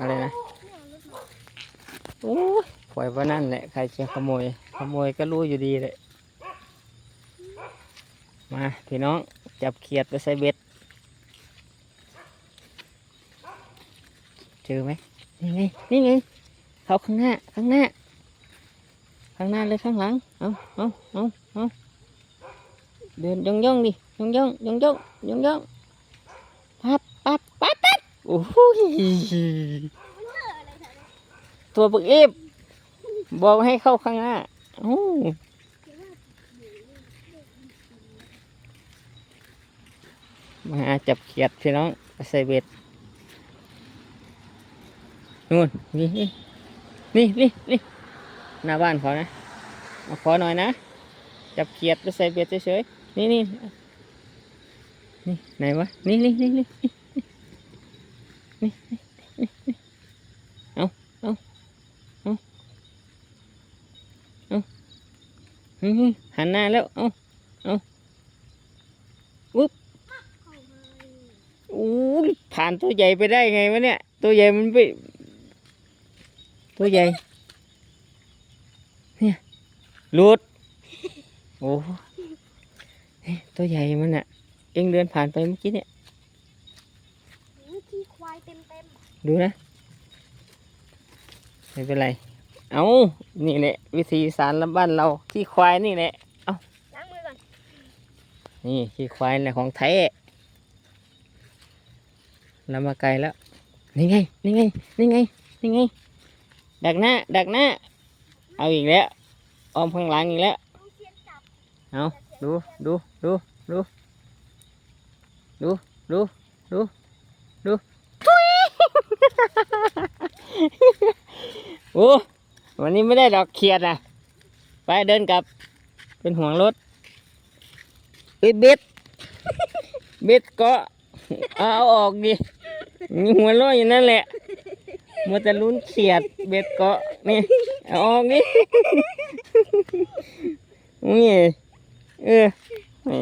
อะไรนะโอ้ยปล่อยว่านั่นแหละใครจะขโมย ขโมยก็รู้อยู่ดีเลยมาพี่น้องจับเขียดไปใส่เบ็ด เจอไหมนี่ไงนี่ไงเขาข้างหน้าข้างหน้า ข้างหน้าเลยข้างหลังเอาเอาเอาเอาเดินย่องย่องดิย่องย่องย่องย่องย่องย่อง โอ้โหตัวปึกเอฟบอกให้เข้าข้างหน้าโอ้มาจับเขียดพี่น้องใส่เบ็ดนู่นนี่นี่นี่นี่นี่หน้าบ้านเขานะมาขอหน่อยนะ จับเขียดไปใส่เบ็ดเฉยๆนี่นี่นี่ไหนวะ นี่นี่นี่นี่ นี่เอาเอาเอาเอาหันหน้าแล้ว เอาเอาวุ๊บอู้ยผ่านตัวใหญ่ไปได้ไงวะเนี่ย ตัวใหญ่มันไป ตัวใหญ่ เนี่ยหลุด โอ้ยตัวใหญ่มันอะเอ็งเดินผ่านไปเมื่อกี้เนี่ยายเต็มเต็มดูนะ ไม่เป็นไร เอานี่แหละวิธีสารลำบ้านเรา ขี้ควายนี่แหละ เอาล้างมือก่อน นี่ขี้ควายแหละของไทยแเรามาไกลแล้ว นี่ไง นี่ไง นี่ไง นี่ไง ดักหน้า ดักหน้า เอาอีกแล้ว ออมข้างหลังอีกแล้ว เอาดู ดู ดู ดู ดู ดู อ้วันนี้ไม่ได้ดอกเขียดอะไปเดินกลับ เป็นห่วงรถเอ้ยเบ็ดเบ็ดเกาะเอาเอาออกดิมีหัวเร้อยอยู่นั่นแหละมัวแต่ลุ้นเขียดเบ็ดเกาะนี่เอาออกดินี่เออนี่